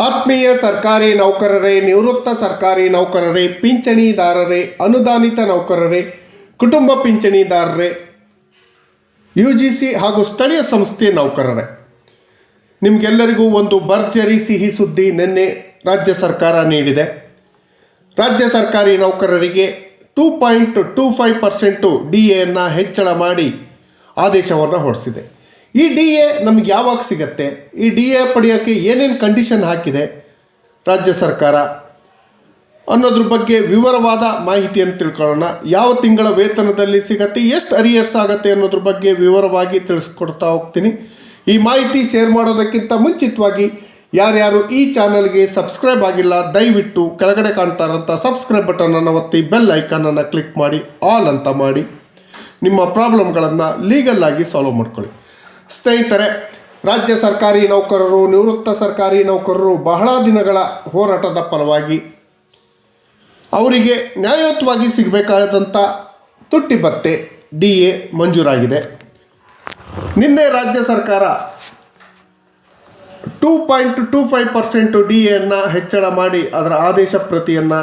ಆತ್ಮೀಯ ಸರ್ಕಾರಿ ನೌಕರರೇ, ನಿವೃತ್ತ ಸರ್ಕಾರಿ ನೌಕರರೇ, ಪಿಂಚಣಿದಾರರೇ, ಅನುದಾನಿತ ನೌಕರರೇ, ಕುಟುಂಬ ಪಿಂಚಣಿದಾರರೇ ಯು ಜಿ ಸಿ ಹಾಗೂ ಸ್ಥಳೀಯ ಸಂಸ್ಥೆ ನೌಕರರೇ. ನಿಮಗೆಲ್ಲರಿಗೂ ಒಂದು ಭರ್ಜರಿ ಸಿಹಿ ಸುದ್ದಿ ನಿನ್ನೆ ರಾಜ್ಯ ಸರ್ಕಾರ ನೀಡಿದೆ. ರಾಜ್ಯ ಸರ್ಕಾರಿ ನೌಕರರಿಗೆ two point two five percent D ಎಯನ್ನು ಹೆಚ್ಚಳ ಮಾಡಿ ಆದೇಶವನ್ನು ಹೊರಡಿಸಿದೆ. ಈ ಡಿ ಎ ನಮಗೆ ಯಾವಾಗ ಸಿಗತ್ತೆ? ಈ ಡಿ ಎ ಪಡೆಯೋಕ್ಕೆ ಏನೇನು ಕಂಡೀಷನ್ ಹಾಕಿದೆ ರಾಜ್ಯ ಸರ್ಕಾರ? ಅನ್ನೋದ್ರ ಬಗ್ಗೆ ವಿವರವಾದ ಮಾಹಿತಿಯನ್ನು ತಿಳ್ಕೊಳ್ಳೋಣ. ಯಾವ ತಿಂಗಳ ವೇತನದಲ್ಲಿ ಸಿಗತ್ತೆ? ಎಷ್ಟು ಅರಿಯರ್ಸ್ ಆಗುತ್ತೆ ಅನ್ನೋದ್ರ ಬಗ್ಗೆ ವಿವರವಾಗಿ ತಿಳಿಸ್ಕೊಡ್ತಾ ಹೋಗ್ತೀನಿ. ಈ ಮಾಹಿತಿ ಶೇರ್ ಮಾಡೋದಕ್ಕಿಂತ ಮುಂಚಿತವಾಗಿ ಯಾರ್ಯಾರು ಈ ಚಾನಲ್ಗೆ ಸಬ್ಸ್ಕ್ರೈಬ್ ಆಗಿಲ್ಲ, ದಯವಿಟ್ಟು ಕೆಳಗಡೆ ಕಾಣ್ತಾ ಇರೋಂಥ ಸಬ್ಸ್ಕ್ರೈಬ್ ಬಟನನ್ನು ಒತ್ತಿ ಬೆಲ್ ಐಕಾನನ್ನು ಕ್ಲಿಕ್ ಮಾಡಿ ಆಲ್ ಅಂತ ಮಾಡಿ. ನಿಮ್ಮ ಪ್ರಾಬ್ಲಮ್ಗಳನ್ನು ಲೀಗಲ್ಲಾಗಿ ಸಾಲ್ವ್ ಮಾಡ್ಕೊಳ್ಳಿ. ಸ್ನೇಹಿತರೆ, ರಾಜ್ಯ ಸರ್ಕಾರಿ ನೌಕರರು, ನಿವೃತ್ತ ಸರ್ಕಾರಿ ನೌಕರರು ಬಹಳ ದಿನಗಳ ಹೋರಾಟದ ಫಲವಾಗಿ ಅವರಿಗೆ ನ್ಯಾಯಯುತವಾಗಿ ಸಿಗಬೇಕಾದಂಥ ತುಟ್ಟಿ ಭತ್ತೆ ಡಿ ಎ ಮಂಜೂರಾಗಿದೆ. ನಿನ್ನೆ ರಾಜ್ಯ ಸರ್ಕಾರ two point two five percent D ಎನ್ನು ಹೆಚ್ಚಳ ಮಾಡಿ ಅದರ ಆದೇಶ ಪ್ರತಿಯನ್ನು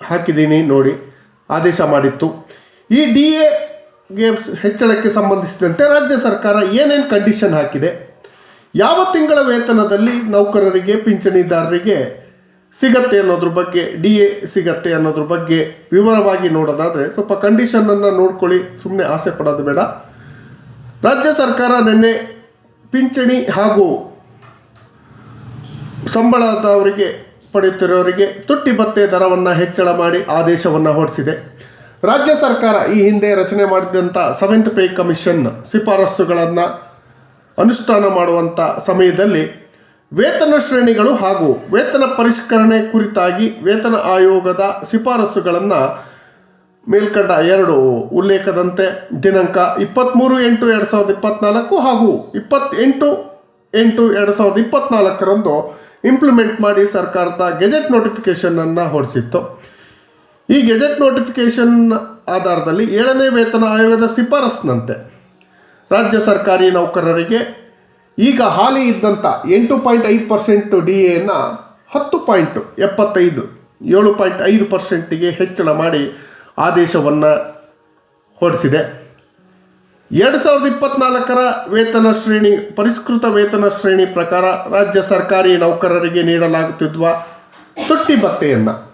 ಹಾಕಿದ್ದೀನಿ ನೋಡಿ, ಆದೇಶ ಮಾಡಿತ್ತು. ಈ ಡಿ ಎಗೆ ಹೆಚ್ಚಳಕ್ಕೆ ಸಂಬಂಧಿಸಿದಂತೆ ರಾಜ್ಯ ಸರ್ಕಾರ ಏನೇನು ಕಂಡೀಷನ್ ಹಾಕಿದೆ? ಯಾವ ತಿಂಗಳ ವೇತನದಲ್ಲಿ ನೌಕರರಿಗೆ, ಪಿಂಚಣಿದಾರರಿಗೆ ಸಿಗತ್ತೆ ಅನ್ನೋದ್ರ ಬಗ್ಗೆ, ಡಿ ಎ ಸಿಗತ್ತೆ ಅನ್ನೋದ್ರ ಬಗ್ಗೆ ವಿವರವಾಗಿ ನೋಡೋದಾದರೆ ಸ್ವಲ್ಪ ಕಂಡೀಷನನ್ನು ನೋಡ್ಕೊಳ್ಳಿ ಸುಮ್ಮನೆ ಆಸೆ ಪಡೋದು ಬೇಡ. ರಾಜ್ಯ ಸರ್ಕಾರ ನಿನ್ನೆ ಪಿಂಚಣಿ ಹಾಗೂ ಸಂಬಳದವರಿಗೆ ಪಡೆಯುತ್ತಿರೋರಿಗೆ ತುಟ್ಟಿ ಭತ್ತೆ ದರವನ್ನು ಹೆಚ್ಚಳ ಮಾಡಿ ಆದೇಶವನ್ನು ಹೊರಡಿಸಿದೆ. ರಾಜ್ಯ ಸರ್ಕಾರ ಈ ಹಿಂದೆ ರಚನೆ ಮಾಡಿದಂಥ ಸೆವೆಂತ್ ಪೇ ಕಮಿಷನ್ ಶಿಫಾರಸುಗಳನ್ನು ಅನುಷ್ಠಾನ ಮಾಡುವಂಥ ಸಮಯದಲ್ಲಿ ವೇತನ ಶ್ರೇಣಿಗಳು ಹಾಗೂ ವೇತನ ಪರಿಷ್ಕರಣೆ ಕುರಿತಾಗಿ ವೇತನ ಆಯೋಗದ ಶಿಫಾರಸುಗಳನ್ನು ಮೇಲ್ಕಂಡ ಎರಡು ಉಲ್ಲೇಖದಂತೆ ದಿನಾಂಕ ಇಪ್ಪತ್ತ್ಮೂರು ಎಂಟು ಎರಡು ಸಾವಿರದ ಇಪ್ಪತ್ತ್ನಾಲ್ಕು ಹಾಗೂ ಇಪ್ಪತ್ತೆಂಟು ಎಂಟು ಎರಡು ಸಾವಿರದ ಇಪ್ಪತ್ತ್ನಾಲ್ಕರಂದು ಇಂಪ್ಲಿಮೆಂಟ್ ಮಾಡಿ ಸರ್ಕಾರದ ಗೆಜೆಟ್ ನೋಟಿಫಿಕೇಷನನ್ನು ಹೊರಡಿಸಿತ್ತು ಈ ಗೆಜೆಟ್ ನೋಟಿಫಿಕೇಷನ್ ಆಧಾರದಲ್ಲಿ ಏಳನೇ ವೇತನ ಆಯೋಗದ ಶಿಫಾರಸ್ಸಿನಂತೆ ರಾಜ್ಯ ಸರ್ಕಾರಿ ನೌಕರರಿಗೆ ಈಗ ಹಾಲಿ ಇದ್ದಂಥ ಎಂಟು ಪಾಯಿಂಟ್ ಐದು ಪರ್ಸೆಂಟು ಡಿ ಎನ್ನ ಹತ್ತು ಪಾಯಿಂಟ್ ಎಪ್ಪತ್ತೈದು, ಏಳು ಪಾಯಿಂಟ್ ಐದು ಪರ್ಸೆಂಟಿಗೆ ಹೆಚ್ಚಳ ಮಾಡಿ ಆದೇಶವನ್ನು ಹೊರಡಿಸಿದೆ. ಎರಡು ಸಾವಿರದ ಇಪ್ಪತ್ತ್ನಾಲ್ಕರ ವೇತನ ಶ್ರೇಣಿ, ಪರಿಷ್ಕೃತ ವೇತನ ಶ್ರೇಣಿ ಪ್ರಕಾರ ರಾಜ್ಯ ಸರ್ಕಾರಿ ನೌಕರರಿಗೆ ನೀಡಲಾಗುತ್ತಿದ್ದ ತುಟ್ಟಿ ಭತ್ತೆಯನ್ನು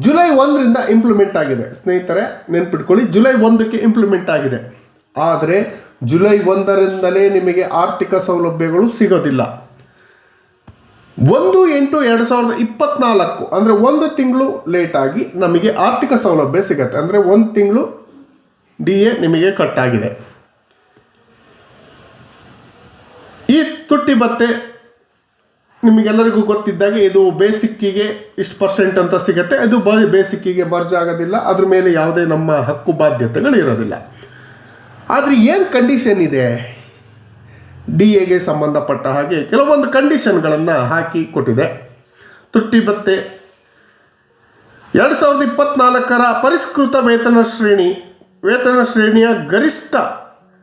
ಜುಲೈ ಒಂದರಿಂದ ಇಂಪ್ಲಿಮೆಂಟ್ ಆಗಿದೆ. ಸ್ನೇಹಿತರೆ, ನೆನ್ಪಿಟ್ಕೊಳ್ಳಿ, ಜುಲೈ ಒಂದಕ್ಕೆ ಇಂಪ್ಲಿಮೆಂಟ್ ಆಗಿದೆ. ಆದರೆ, ಜುಲೈ ಒಂದರಿಂದಲೇ ನಿಮಗೆ ಆರ್ಥಿಕ ಸೌಲಭ್ಯಗಳು ಸಿಗೋದಿಲ್ಲ. ಒಂದು ಎಂಟು ಎರಡು ಸಾವಿರದ ಇಪ್ಪತ್ನಾಲ್ಕು, ಅಂದರೆ ಒಂದು ತಿಂಗಳು ಲೇಟಾಗಿ ನಮಗೆ ಆರ್ಥಿಕ ಸೌಲಭ್ಯ ಸಿಗತ್ತೆ. ಅಂದರೆ ಒಂದು ತಿಂಗಳು ಡಿ ಎ ನಿಮಗೆ ಕಟ್ಟಾಗಿದೆ. ಈ ತುಟ್ಟಿ ಭತ್ತೆ ನಿಮಗೆಲ್ಲರಿಗೂ ಗೊತ್ತಿದ್ದಾಗೆ ಇದು ಬೇಸಿಕ್ಕಿಗೆ ಇಷ್ಟು ಪರ್ಸೆಂಟ್ ಅಂತ ಸಿಗುತ್ತೆ. ಅದು ಬ ಬೇಸಿಕ್ಕಿಗೆ ಮರ್ಜ್ ಆಗೋದಿಲ್ಲ. ಅದ್ರ ಮೇಲೆ ಯಾವುದೇ ನಮ್ಮ ಹಕ್ಕು ಬಾಧ್ಯತೆಗಳು ಇರೋದಿಲ್ಲ. ಆದರೆ ಏನು ಕಂಡೀಷನ್ ಇದೆ? ಡಿ ಎಗೆ ಸಂಬಂಧಪಟ್ಟ ಹಾಗೆ ಕೆಲವೊಂದು ಕಂಡೀಷನ್ಗಳನ್ನು ಹಾಕಿ ಕೊಟ್ಟಿದೆ. ತುಟ್ಟಿ ಭತ್ತೆ ಎರಡು ಸಾವಿರದ ಇಪ್ಪತ್ನಾಲ್ಕರ ಪರಿಷ್ಕೃತ ವೇತನ ಶ್ರೇಣಿ, ವೇತನ ಶ್ರೇಣಿಯ ಗರಿಷ್ಠ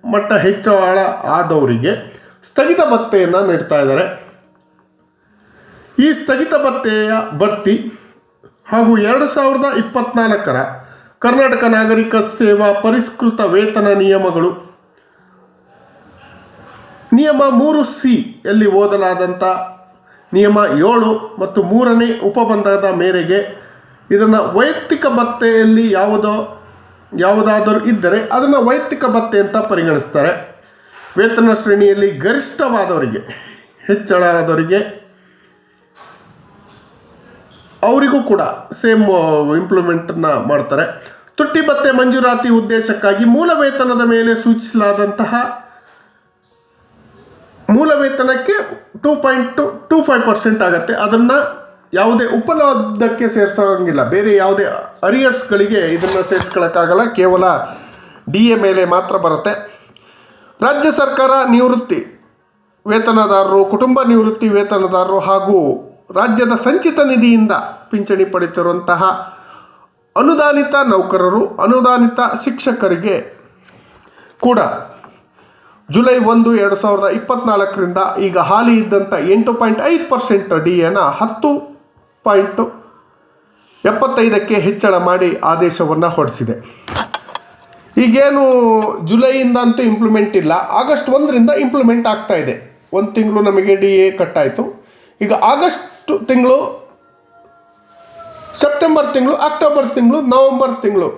ಮಟ್ಟ ಹೆಚ್ಚಳ ಆದವರಿಗೆ ಸ್ಥಗಿತ ಭತ್ತೆಯನ್ನು ನೀಡ್ತಾ ಇದ್ದಾರೆ. ಈ ಸ್ಥಗಿತ ಭತ್ತೆಯ ಬಡ್ತಿ ಹಾಗೂ ಎರಡು ಸಾವಿರದ ಇಪ್ಪತ್ನಾಲ್ಕರ ಕರ್ನಾಟಕ ನಾಗರಿಕ ಸೇವಾ ಪರಿಷ್ಕೃತ ವೇತನ ನಿಯಮಗಳು. ನಿಯಮ ಮೂರು ಸಿ ಯಲ್ಲಿ ಓದಲಾದಂಥ ನಿಯಮ ಏಳು ಮತ್ತು ಮೂರನೇ ಉಪಬಂಧದ ಮೇರೆಗೆ ಇದನ್ನು ವೈಯಕ್ತಿಕ ಭತ್ತೆಯಲ್ಲಿ ಯಾವುದೋ, ಯಾವುದಾದರೂ ಇದ್ದರೆ ಅದನ್ನು ವೈಯಕ್ತಿಕ ಭತ್ತೆ ಅಂತ ಪರಿಗಣಿಸ್ತಾರೆ. ವೇತನ ಶ್ರೇಣಿಯಲ್ಲಿ ಗರಿಷ್ಠವಾದವರಿಗೆ ಹೆಚ್ಚಳ ಆದವರಿಗೆ ಅವರಿಗೂ ಕೂಡ ಸೇಮ್ ಇಂಪ್ಲಿಮೆಂಟನ್ನು ಮಾಡ್ತಾರೆ. ತುಟ್ಟಿ ಭತ್ತೆ ಮಂಜೂರಾತಿ ಉದ್ದೇಶಕ್ಕಾಗಿ ಮೂಲ ವೇತನದ ಮೇಲೆ ಸೂಚಿಸಲಾದಂತಹ ಮೂಲ ವೇತನಕ್ಕೆ two point two two five percent ಆಗುತ್ತೆ. ಅದನ್ನು ಯಾವುದೇ ಉಪಲಾಭಕ್ಕೆ ಸೇರಿಸೋಂಗಿಲ್ಲ. ಬೇರೆ ಯಾವುದೇ ಅರಿಯರ್ಸ್ಗಳಿಗೆ ಇದನ್ನು ಸೇರಿಸ್ಕೊಳ್ಳೋಕ್ಕಾಗಲ್ಲ ಕೇವಲ ಡಿ ಎ ಮೇಲೆ ಮಾತ್ರ ಬರುತ್ತೆ. ರಾಜ್ಯ ಸರ್ಕಾರ ನಿವೃತ್ತಿ ವೇತನದಾರರು, ಕುಟುಂಬ ನಿವೃತ್ತಿ ವೇತನದಾರರು ಹಾಗೂ ರಾಜ್ಯದ ಸಂಚಿತ ನಿಧಿಯಿಂದ ಪಿಂಚಣಿ ಪಡೆಯುತ್ತಿರುವಂತಹ ಅನುದಾನಿತ ನೌಕರರು, ಅನುದಾನಿತ ಶಿಕ್ಷಕರಿಗೆ ಕೂಡ ಜುಲೈ ಒಂದು, ಎರಡು ಸಾವಿರದ ಇಪ್ಪತ್ನಾಲ್ಕರಿಂದ ಈಗ ಹಾಲಿ ಇದ್ದಂಥ ಎಂಟು ಪಾಯಿಂಟ್ ಐದು ಪರ್ಸೆಂಟ್ ಡಿ ಎನ ಹತ್ತು ಪಾಯಿಂಟು ಎಪ್ಪತ್ತೈದಕ್ಕೆ ಹೆಚ್ಚಳ ಮಾಡಿ ಆದೇಶವನ್ನು ಹೊರಡಿಸಿದೆ. ಈಗೇನು ಜುಲೈಯಿಂದ ಅಂತೂ ಇಂಪ್ಲಿಮೆಂಟ್ ಇಲ್ಲ, ಆಗಸ್ಟ್ ಒಂದರಿಂದ ಇಂಪ್ಲಿಮೆಂಟ್ ಆಗ್ತಾ ಇದೆ. ಒಂದು ತಿಂಗಳು ನಮಗೆ ಡಿ ಎ ಕಟ್ಟಾಯಿತು. ಈಗ ಆಗಸ್ಟ್ ತಿಂಗಳು ಸೆಪ್ಟೆಂಬರ್ ತಿಂಗಳು ಅಕ್ಟೋಬರ್ ತಿಂಗಳು ನವಂಬರ್ ತಿಂಗಳು.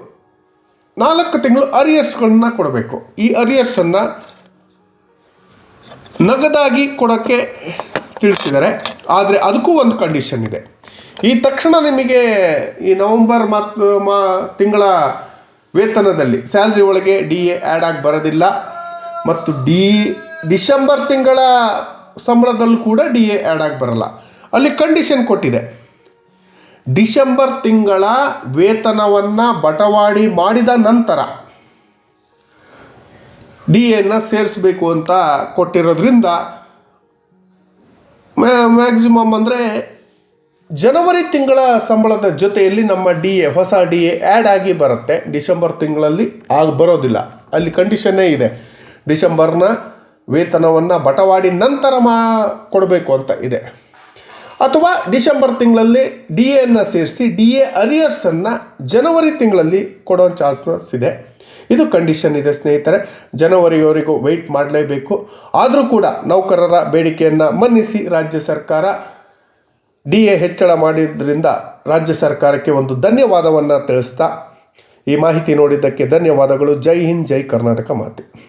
ನಾಲ್ಕು ತಿಂಗಳು ಅರಿಯರ್ಸ್ಗಳನ್ನ ಕೊಡಬೇಕು. ಈ ಅರಿಯರ್ಸನ್ನು ನಗದಾಗಿ ಕೊಡೋಕ್ಕೆ ತಿಳಿಸಿದ್ದಾರೆ. ಆದರೆ ಅದಕ್ಕೂ ಒಂದು ಕಂಡೀಷನ್ ಇದೆ. ಈ ತಕ್ಷಣ ನಿಮಗೆ ಈ ನವಂಬರ್ ಮತ್ತು ಮಾ, ತಿಂಗಳ ವೇತನದಲ್ಲಿ ಸ್ಯಾಲ್ರಿ ಒಳಗೆ ಡಿ ಎ ಆ್ಯಡ್ ಆಗಿ ಬರೋದಿಲ್ಲ. ಮತ್ತು ಡಿ ಡಿಸೆಂಬರ್ ತಿಂಗಳ ಸಂಬಳದಲ್ಲೂ ಕೂಡ ಡಿ ಎ ಆ್ಯಡ್ ಆಗಿ ಬರಲ್ಲ. ಅಲ್ಲಿ ಕಂಡೀಷನ್ ಕೊಟ್ಟಿದೆ. ಡಿಸೆಂಬರ್ ತಿಂಗಳ ವೇತನವನ್ನು ಬಟವಾಡಿ ಮಾಡಿದ ನಂತರ ಡಿ ಎನ್ನ ಸೇರಿಸಬೇಕು ಅಂತ ಕೊಟ್ಟಿರೋದ್ರಿಂದ ಮ್ಯಾಕ್ಸಿಮಮ್ ಅಂದರೆ ಜನವರಿ ತಿಂಗಳ ಸಂಬಳದ ಜೊತೆಯಲ್ಲಿ ನಮ್ಮ ಡಿ ಎ ಹೊಸ ಡಿ ಎ ಆ್ಯಡ್ ಆಗಿ ಬರುತ್ತೆ. ಡಿಸೆಂಬರ್ ತಿಂಗಳಲ್ಲಿ ಆಗ ಬರೋದಿಲ್ಲ. ಅಲ್ಲಿ ಕಂಡೀಷನ್ನೇ ಇದೆ. ಡಿಸೆಂಬರ್ನ ವೇತನವನ್ನು ಬಟವಾಡಿ ನಂತರ ಮಾ ಕೊಡಬೇಕು ಅಂತ ಇದೆ. ಅಥವಾ ಡಿಸೆಂಬರ್ ತಿಂಗಳಲ್ಲಿ ಡಿ ಎನ್ನು ಸೇರಿಸಿ ಡಿ ಎ ಅರಿಯರ್ಸನ್ನು ಜನವರಿ ತಿಂಗಳಲ್ಲಿ ಕೊಡೋ ಚಾನ್ಸಸ್ ಇದೆ. ಇದು ಕಂಡೀಷನ್ ಇದೆ ಸ್ನೇಹಿತರೆ. ಜನವರಿವರೆಗೂ ವೆಯ್ಟ್ ಮಾಡಲೇಬೇಕು. ಆದರೂ ಕೂಡ ನೌಕರರ ಬೇಡಿಕೆಯನ್ನು ಮನ್ನಿಸಿ ರಾಜ್ಯ ಸರ್ಕಾರ ಡಿ ಎ ಹೆಚ್ಚಳ ಮಾಡಿದ್ರಿಂದ ರಾಜ್ಯ ಸರ್ಕಾರಕ್ಕೆ ಒಂದು ಧನ್ಯವಾದವನ್ನು ತಿಳಿಸ್ತಾ ಈ ಮಾಹಿತಿ ನೋಡಿದ್ದಕ್ಕೆ ಧನ್ಯವಾದಗಳು. ಜೈ ಹಿಂದ್, ಜೈ ಕರ್ನಾಟಕ ಮಾತೆ.